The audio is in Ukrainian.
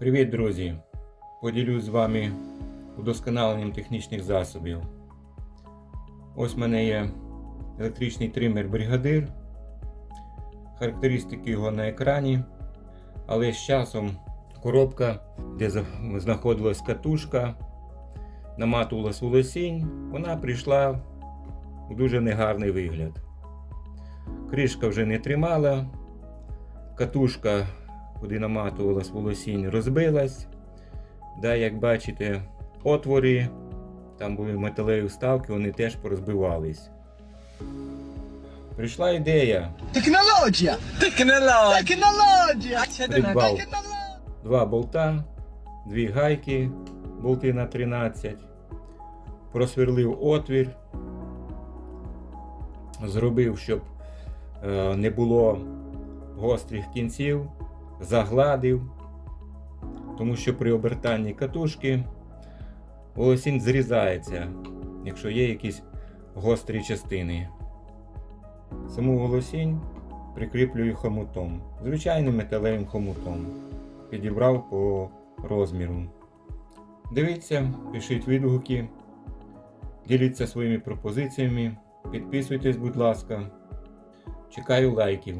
Привіт, друзі! Поділюсь з вами удосконаленням технічних засобів. Ось в мене є електричний тример бригадир. Характеристики його на екрані. Але з часом коробка, де знаходилась катушка, наматувалась волосінь, вона прийшла у дуже негарний вигляд. Кришка вже не тримала, катушка куди наматувалась волосінь, розбилась. Да, як бачите, отвори, там були металеві вставки, вони теж порозбивались. Прийшла ідея Технологія! Технологія! Технологія! Придбав два болта, дві гайки, болти на 13, просверлив отвір, зробив, щоб е, не було гострих кінців, загладив, тому що при обертанні катушки волосінь зрізається, якщо є якісь гострі частини. Саму волосінь прикріплюю хомутом, звичайним металевим хомутом. Підібрав по розміру. Дивіться, пишіть відгуки, діліться своїми пропозиціями, підписуйтесь, будь ласка. Чекаю лайків.